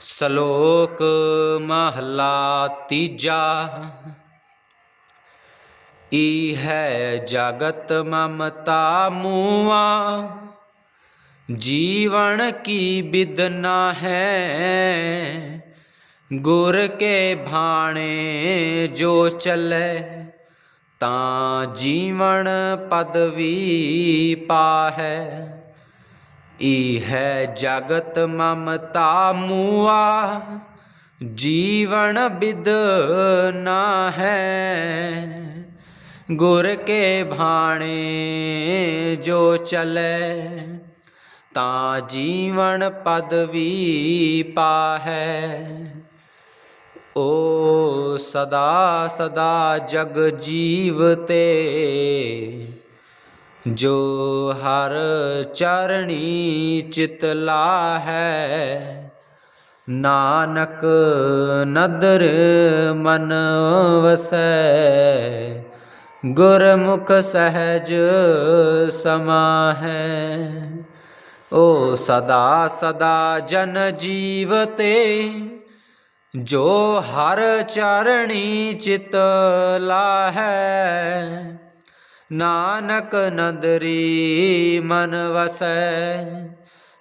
ਸ਼ਲੋਕ ਮਹਲਾ ਤੀਜਾ। ਈ ਹੈ ਜਗਤ ਮਮਤਾ ਮੂਆ, ਜੀਵਨ ਕੀ ਬਿਦਨਾ ਹੈ ਗੁਰ ਕੇ ਭਾਣੇ ਜੋ ਚੱਲੇ, ਤਾਂ ਜੀਵਨ ਪਦਵੀ ਪਾਹੈ। ਈ ਹੈ ਜਗਤ ਮਮਤਾ ਮੂਆ ਜੀਵਨ ਬਿਦ ਨਾ ਹੈ ਗੁਰ ਕੇ ਭਾਣੇ ਜੋ ਚਲੇ ਤਾਂ ਜੀਵਨ ਪਦਵੀ ਪਾਹੈ ਓ ਸਦਾ ਸਦਾ ਜਗ ਜੀਵਤੇ ਜੋ ਹਰ ਚਰਣੀ ਚਿਤ ਲਾਹੈ, ਨਾਨਕ ਨਦਰ ਮਨ ਵਸੈ। ਗੁਰਮੁਖ ਸਹਿਜ ਸਮਾਹੈ, ਓ ਸਦਾ ਸਦਾ ਜਨ ਜੀਵਤੇ ਜੋ ਹਰ ਚਰਣੀ ਚਿਤ ਲਾਹੈ ਨਾਨਕ ਨਦਰੀ ਮਨ ਵਸੈ,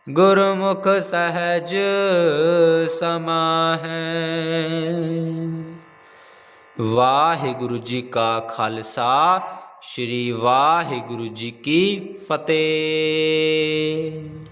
ਗੁਰਮੁਖ ਸਹਿਜ ਸਮਾਹੈ। ਵਾਹਿਗੁਰੂ ਜੀ ਕਾ ਖਾਲਸਾ, ਸ੍ਰੀ ਵਾਹਿਗੁਰੂ ਜੀ ਕੀ ਫਤਿਹ।